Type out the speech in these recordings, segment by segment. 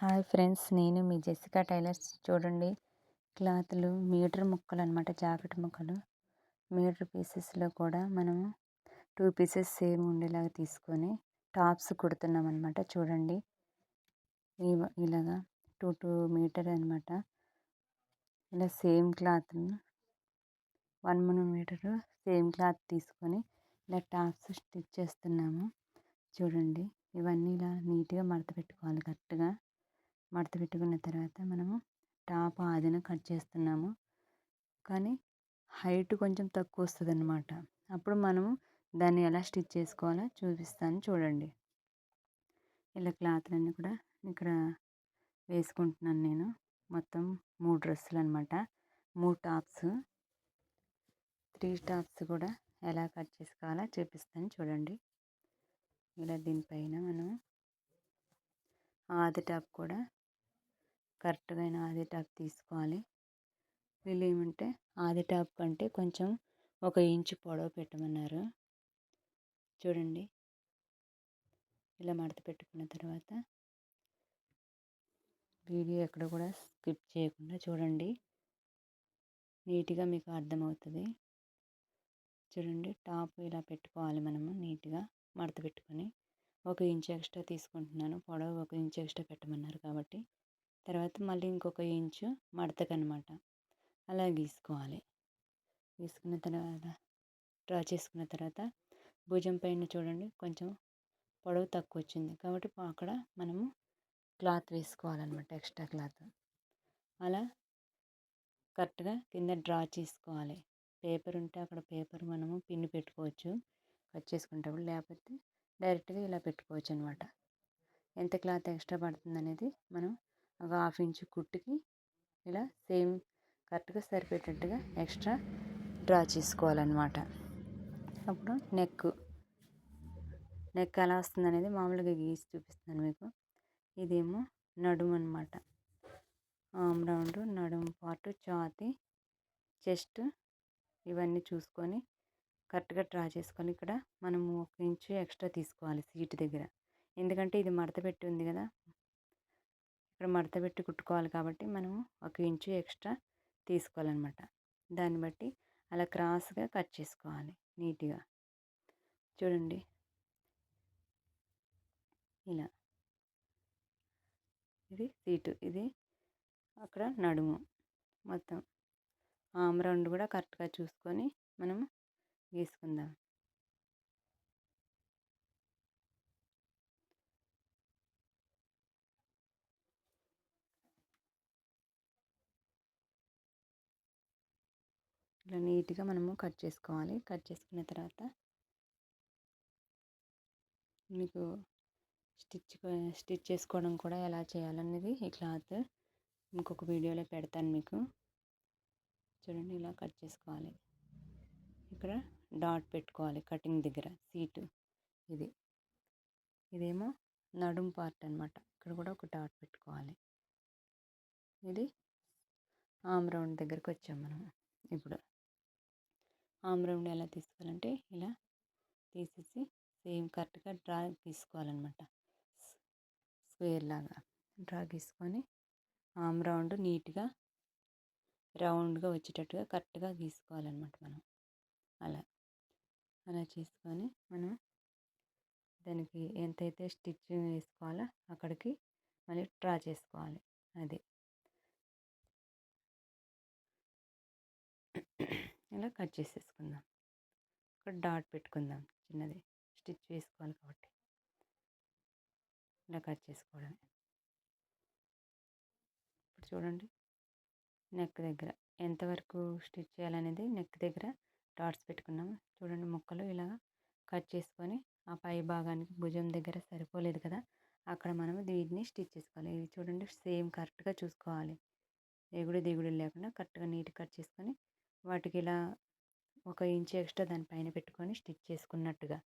Hi friends నేను మీ Jessica tailors. చూడండి క్లాత్లు మీటర్ ముక్కలు అనమాట జాకెట్ ముక్కలు. మీటర్ పీసెస్లో కూడా మనము టూ పీసెస్ సేమ్ ఉండేలాగా తీసుకొని టాప్స్ కుడుతున్నాం అనమాట చూడండి ఇలాగా టూ టూ మీటర్ అనమాట. ఇలా same cloth one one metre same cloth తీసుకొని ఇలా టాప్స్ స్టిచ్ చేస్తున్నాము. చూడండి ఇవన్నీ ఇలా నీట్గా మడత పెట్టుకోవాలి కరెక్ట్గా మడత పెట్టుకున్న తర్వాత మనము టాప్ ఆదిన కట్ చేస్తున్నాము. కానీ హైట్ కొంచెం తక్కువ వస్తుంది అనమాట అప్పుడు మనము దాన్ని ఎలా స్టిచ్ చేసుకోవాలో చూపిస్తాను చూడండి. ఇలా క్లాత్లన్నీ కూడా ఇక్కడ వేసుకుంటున్నాను నేను. మొత్తం మూడు డ్రెస్సులు అనమాట మూడు టాప్స్. త్రీ టాప్స్ కూడా ఎలా కట్ చేసుకోవాలో చూపిస్తాను చూడండి. ఇలా దీనిపైన మనం ఆది టాప్ కూడా కరెక్ట్గా ఆది టాప్ తీసుకోవాలి. వీళ్ళు ఏమంటే ఆది టాప్ కంటే కొంచెం ఒక ఇంచు పొడవు పెట్టమన్నారు. చూడండి. ఇలా మడత పెట్టుకున్న తర్వాత వీడియో ఎక్కడ కూడా స్కిప్ చేయకుండా చూడండి. నీట్గా మీకు అర్థమవుతుంది. చూడండి టాప్ ఇలా పెట్టుకోవాలి మనము నీట్గా మడత పెట్టుకొని. ఒక ఇంచు ఎక్స్ట్రా తీసుకుంటున్నాను. పొడవు ఒక ఇంచు ఎక్స్ట్రా పెట్టమన్నారు కాబట్టి. తర్వాత మళ్ళీ ఇంకొక ఇంచు మడతకనమాట. అలా గీసుకోవాలి. గీసుకున్న తర్వాత డ్రా చేసుకున్న తర్వాత భుజం పైన చూడండి కొంచెం పొడవు తక్కువ వచ్చింది కాబట్టి అక్కడ మనము క్లాత్ వేసుకోవాలన్నమాట ఎక్స్ట్రా క్లాత్. అలా కరెక్ట్గా కింద డ్రా చేసుకోవాలి. పేపర్ ఉంటే అక్కడ పేపర్ మనము పిన్ పెట్టుకోవచ్చు. కట్ చేసుకునేటప్పుడు లేకపోతే డైరెక్ట్గా ఇలా పెట్టుకోవచ్చు అనమాట ఎంత క్లాత్ ఎక్స్ట్రా పడుతుంది అనేది మనం ఒక హాఫ్ ఇంచ్ కుట్టుకి ఇలా సేమ్ కరెక్ట్గా సరిపెట్టేట్టుగా ఎక్స్ట్రా డ్రా చేసుకోవాలన్నమాట. అప్పుడు నెక్ నెక్ ఎలా వస్తుంది అనేది మామూలుగా గీసి చూపిస్తున్నాను మీకు. ఇదేమో నడుము అనమాట ఆమ్ రౌండ్ నడుము పాటు ఛాతి చెస్ట్ ఇవన్నీ చూసుకొని కరెక్ట్గా డ్రా చేసుకొని ఇక్కడ మనము ఒక ఇంచు ఎక్స్ట్రా తీసుకోవాలి సీట్ దగ్గర. ఎందుకంటే ఇది మడత పెట్టి ఉంది కదా. ఇక్కడ మడత పెట్టి కుట్టుకోవాలి కాబట్టి మనము ఒక ఇంచు ఎక్స్ట్రా తీసుకోవాలన్నమాట. దాన్ని బట్టి అలా క్రాస్గా కట్ చేసుకోవాలి నీట్గా. చూడండి. ఇలా. ఇది సీటు. ఇది అక్కడ నడుము మొత్తం. ఆమ్ రౌండ్ కూడా కరెక్ట్గా చూసుకొని మనము గీసుకుందాం. ఇలా నీట్గా మనము కట్ చేసుకోవాలి. కట్ చేసుకున్న తర్వాత మీకు స్టిచ్ స్టిచ్ చేసుకోవడం కూడా ఎలా చేయాలనేది ఈ క్లాత్ ఇంకొక వీడియోలో పెడతాను మీకు. చూడండి ఇలా కట్ చేసుకోవాలి. ఇక్కడ డాట్ పెట్టుకోవాలి కటింగ్ దగ్గర సీటు ఇది. ఇదేమో నడుం పార్ట్ అనమాట ఇక్కడ కూడా ఒక డాట్ పెట్టుకోవాలి. ఇది ఆమ్ రౌండ్ దగ్గరికి వచ్చాం మనం ఇప్పుడు. ఆమ్ రౌండ్ ఎలా తీసుకోవాలంటే ఇలా తీసేసి సేమ్ కరెక్ట్గా డ్రా గీసుకోవాలన్నమాట. స్క్వేర్ లాగా డ్రా గీసుకొని ఆమ్ రౌండ్ నీట్గా రౌండ్గా వచ్చేటట్టుగా కరెక్ట్గా గీసుకోవాలన్నమాట మనం. అలా. అలా చేసుకొని మనం దానికి ఎంతైతే స్టిచ్చింగ్ వేసుకోవాలో అక్కడికి మళ్ళీ డ్రా చేసుకోవాలి. అది. ఇలా కట్ చేసేసుకుందాం. ఇక్కడ డాట్ పెట్టుకుందాం చిన్నది. స్టిచ్ వేసుకోవాలి కాబట్టి. ఇలా కట్ చేసుకోవడమే. ఇప్పుడు చూడండి. నెక్ దగ్గర ఎంతవరకు స్టిచ్ చేయాలనేది నెక్ దగ్గర డాట్స్ పెట్టుకున్నాము. చూడండి ముక్కలు ఇలా కట్ చేసుకొని ఆ పై భాగానికి భుజం దగ్గర సరిపోలేదు కదా. అక్కడ మనం దీన్ని స్టిచ్ చేసుకోవాలి. ఇది చూడండి సేమ్ కరెక్ట్గా చూసుకోవాలి. ఎగుడు దిగుడు లేకుండా కరెక్ట్గా నీట్ కట్ చేసుకొని వాటికి ఇలా ఒక ఇంచ్ ఎక్స్ట్రా దానిపైన పెట్టుకొని స్టిచ్ చేసుకున్నట్టుగా.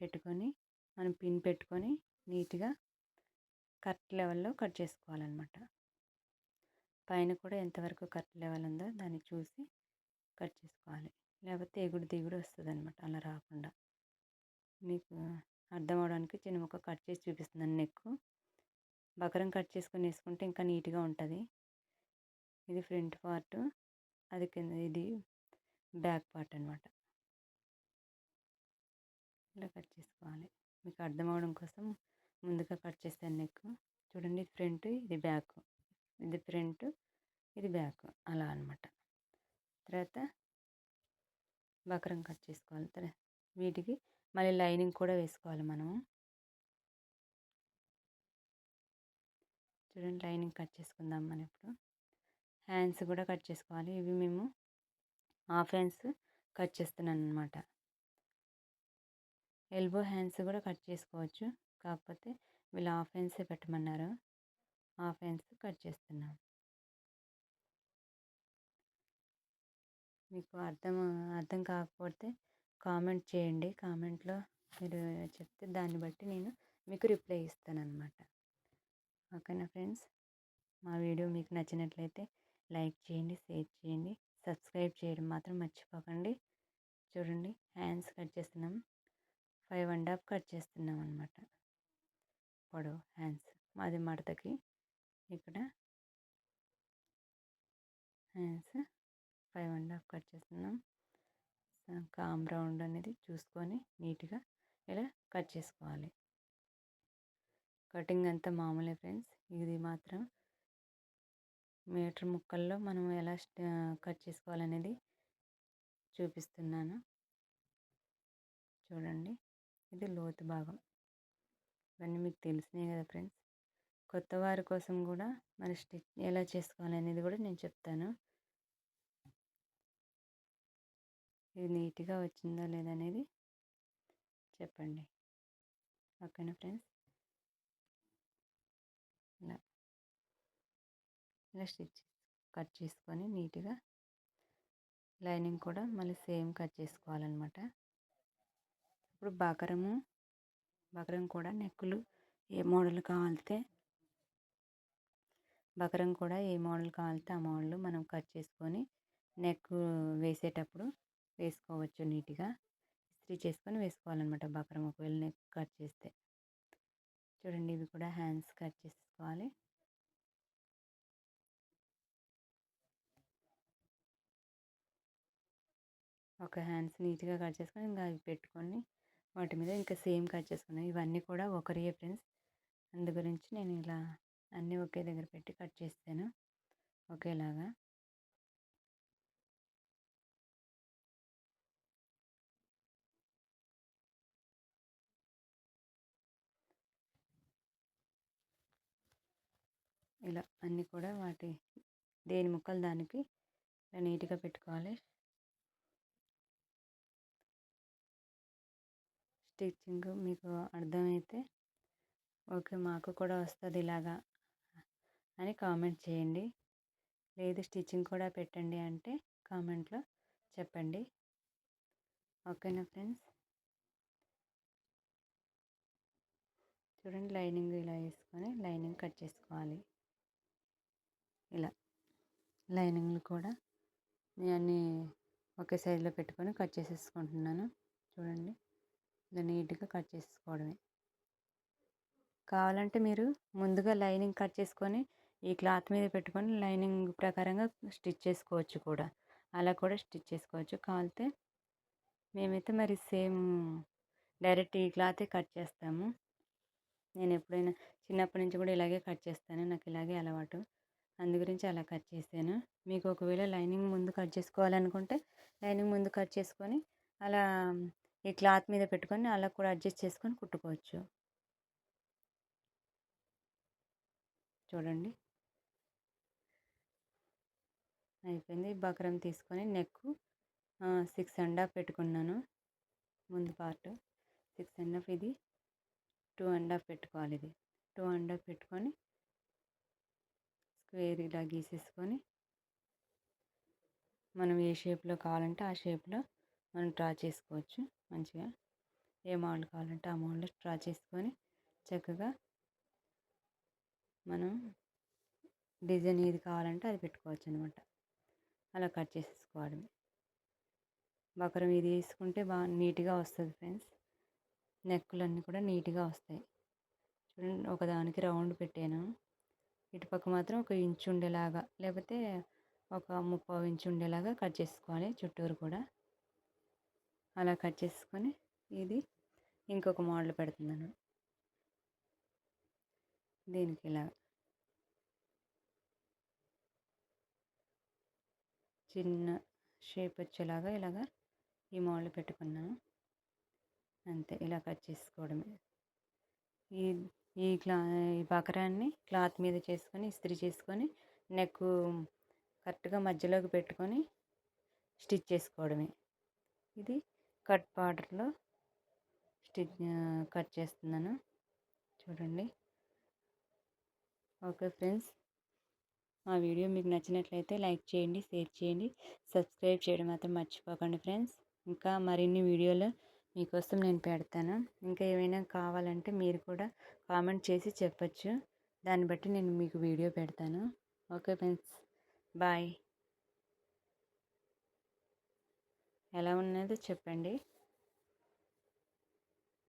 పెట్టుకొని మనం పిన్ పెట్టుకొని నీట్గా కట్ లెవెల్లో కట్ చేసుకోవాలన్నమాట. పైన కూడా ఎంతవరకు కట్ లెవెల్ ఉందో దాన్ని చూసి కట్ చేసుకోవాలి. లేకపోతే ఎగుడు దిగుడు వస్తుంది అనమాట అలా రాకుండా. మీకు అర్థం అవడానికి చిన్న ముక్క కట్ చేసి చూపిస్తున్నాను నెక్ బకరం కట్ చేసుకొని వేసుకుంటే ఇంకా నీట్గా ఉంటుంది. ఇది ఫ్రంట్ పార్ట్. అది కింద ఇది బ్యాక్ పార్ట్ అనమాట ఇలా కట్ చేసుకోవాలి. మీకు అర్థం అవడం కోసం ముందుగా కట్ చేస్తాను నెక్. చూడండి ఇది ఫ్రంట్ ఇది బ్యాక్. ఇది ఫ్రంట్ ఇది బ్యాక్. అలా అనమాట తర్వాత బకరం కట్ చేసుకోవాలి. తర్వాత వీటికి మళ్ళీ లైనింగ్ కూడా వేసుకోవాలి మనము. చూడండి లైనింగ్ కట్ చేసుకుందాం మనం ఇప్పుడు. హ్యాండ్స్ కూడా కట్ చేసుకోవాలి. ఇవి మేము హాఫ్ హ్యాండ్స్ కట్ చేస్తున్నాను అనమాట ఎల్బో హ్యాండ్స్ కూడా కట్ చేసుకోవచ్చు. కాకపోతే వీళ్ళు హాఫ్ హ్యాండ్సే పెట్టమన్నారు. హాఫ్ హ్యాండ్స్ కట్ చేస్తున్నాం. మీకు అర్థం అర్థం కాకపోతే కామెంట్ చేయండి. కామెంట్లో మీరు చెప్తే దాన్ని బట్టి నేను మీకు రిప్లై ఇస్తాను అనమాట ఓకేనా ఫ్రెండ్స్? మా వీడియో మీకు నచ్చినట్లయితే లైక్ చేయండి షేర్ చేయండి సబ్స్క్రైబ్ చేయడం మాత్రం మర్చిపోకండి. చూడండి హ్యాండ్స్ కట్ చేస్తున్నాం. ఫైవ్ అండ్ హాఫ్ కట్ చేస్తున్నాం అనమాట పొడవు హ్యాండ్స్ మాది మడతకి. ఇక్కడ hands five and half cut చేస్తున్నాం. కామ్ రౌండ్ అనేది చూసుకొని నీట్గా ఇలా కట్ చేసుకోవాలి. కటింగ్ అంతా మామూలే ఫ్రెండ్స్. ఇది మాత్రం మీటర్ ముక్కల్లో మనం ఎలా కట్ చేసుకోవాలనేది చూపిస్తున్నాను. చూడండి. ఇది లోతు భాగం. ఇవన్నీ మీకు తెలిసినాయి కదా ఫ్రెండ్స్. కొత్త వారి కోసం కూడా మరి స్టిచ్ ఎలా చేసుకోవాలనేది కూడా నేను చెప్తాను. ఇది నీట్గా వచ్చిందా లేదనేది చెప్పండి. ఓకేనా ఫ్రెండ్స్? ఇలా స్టిచ్ కట్ చేసుకొని నీట్గా లైనింగ్ కూడా మళ్ళీ సేమ్ కట్ చేసుకోవాలన్నమాట. ఇప్పుడు బకరము బకరం కూడా నెక్కులు ఏ మోడల్ కావాలితే బకరం కూడా ఏ మోడల్ కావాలితే ఆ మోడల్ మనం కట్ చేసుకొని నెక్ వేసేటప్పుడు వేసుకోవచ్చు నీట్గా. ఇస్త్రీ చేసుకొని వేసుకోవాలన్నమాట బకరం ఒకవేళ నెక్ కట్ చేస్తే. చూడండి ఇవి కూడా హ్యాండ్స్ కట్ చేసుకోవాలి ఒక హ్యాండ్స్ నీట్గా కట్ చేసుకొని ఇంకా అవి పెట్టుకొని వాటి మీద ఇంకా సేమ్ కట్ చేసుకున్నాను ఇవన్నీ కూడా ఒకరి ఫ్రెండ్స్. అందు గురించి నేను ఇలా అన్నీ ఒకే దగ్గర పెట్టి కట్ చేస్తాను ఒకేలాగా. ఇలా అన్నీ కూడా వాటి దేని ముక్కలు దానికి ఇలా నీట్గా పెట్టుకోవాలి. స్టిచ్చింగ్ మీకు అర్థమైతే ఓకే మాకు కూడా వస్తుంది ఇలాగా అని కామెంట్ చేయండి. లేదు స్టిచ్చింగ్ కూడా పెట్టండి అంటే కామెంట్లో చెప్పండి. ఓకేనా ఫ్రెండ్స్? చూడండి లైనింగ్ ఇలా వేసుకొని లైనింగ్ కట్ చేసుకోవాలి. ఇలా లైనింగ్లు కూడా నేను అన్నీ ఒకే సైజులో పెట్టుకొని కట్ చేసేసుకుంటున్నాను. చూడండి. దాన్ని నీట్గా కట్ చేసుకోవడమే. కావాలంటే మీరు ముందుగా లైనింగ్ కట్ చేసుకొని ఈ క్లాత్ మీద పెట్టుకొని లైనింగ్ ప్రకారంగా స్టిచ్ చేసుకోవచ్చు కూడా. అలా కూడా స్టిచ్ చేసుకోవచ్చు. కావాలితే మేమైతే మరి సేమ్ డైరెక్ట్ ఈ క్లాతే కట్ చేస్తాము. నేను ఎప్పుడైనా చిన్నప్పటి నుంచి కూడా ఇలాగే కట్ చేస్తాను. నాకు ఇలాగే అలవాటు. అందు గురించి అలా కట్ చేశాను. మీకు ఒకవేళ లైనింగ్ ముందు కట్ చేసుకోవాలనుకుంటే లైనింగ్ ముందు కట్ చేసుకొని అలా ఈ క్లాత్ మీద పెట్టుకొని అలా కూడా అడ్జస్ట్ చేసుకొని కుట్టుకోవచ్చు. చూడండి. అయిపోయింది. బకరం తీసుకొని నెక్ సిక్స్ అండ్ హాఫ్ పెట్టుకున్నాను. ముందు పార్ట్. సిక్స్ అండ్ హాఫ్ ఇది. టూ అండ్ హాఫ్ పెట్టుకోవాలి ఇది. టూ అండ్ హాఫ్ పెట్టుకొని స్క్వేర్ ఇలా గీసేసుకొని మనం ఏ షేప్లో కావాలంటే ఆ షేప్లో మనం డ్రా చేసుకోవచ్చు మంచిగా. ఏ మోడల్ కావాలంటే ఆ మోడల్ డ్రా చేసుకొని చక్కగా మనం డిజైన్ ఏది కావాలంటే అది పెట్టుకోవచ్చు అనమాట అలా కట్ చేసేసుకోవడమే. బకరం ఇది వేసుకుంటే బాగా నీట్గా వస్తుంది ఫ్రెండ్స్. నెక్కులన్నీ కూడా నీట్గా వస్తాయి. చూడండి ఒకదానికి రౌండ్ పెట్టాను. ఇటుపక్క మాత్రం ఒక ఇంచు ఉండేలాగా లేకపోతే ఒక ముప్పావు ఇంచు ఉండేలాగా కట్ చేసుకోవాలి చుట్టూరు కూడా. అలా కట్ చేసుకొని ఇది ఇంకొక మోడల్ పెడుతున్నాను. దీనికి ఇలా చిన్న షేప్ వచ్చేలాగా ఇలాగా ఈ మోడల్ పెట్టుకున్నాను. అంతే ఇలా కట్ చేసుకోవడమే. ఈ ఈ క్లా ఈ బకరాన్ని క్లాత్ మీద చేసుకొని ఇస్త్రీ చేసుకొని నెక్ కరెక్ట్గా మధ్యలోకి పెట్టుకొని స్టిచ్ చేసుకోవడమే. ఇది కట్ బార్డర్లో స్టిచ్ కట్ చేస్తున్నాను. చూడండి. Okay friends. మా వీడియో మీకు నచ్చినట్లయితే లైక్ చేయండి షేర్ చేయండి. సబ్స్క్రైబ్ చేయడం మాత్రం మర్చిపోకండి ఫ్రెండ్స్. ఇంకా మరిన్ని వీడియోలు మీకోసం నేను పెడతాను. ఇంకా ఏమైనా కావాలంటే మీరు కూడా కామెంట్ చేసి చెప్పచ్చు. దాన్ని బట్టి నేను మీకు వీడియో పెడతాను. Okay friends. బాయ్. ఎలా ఉన్నదో చెప్పండి.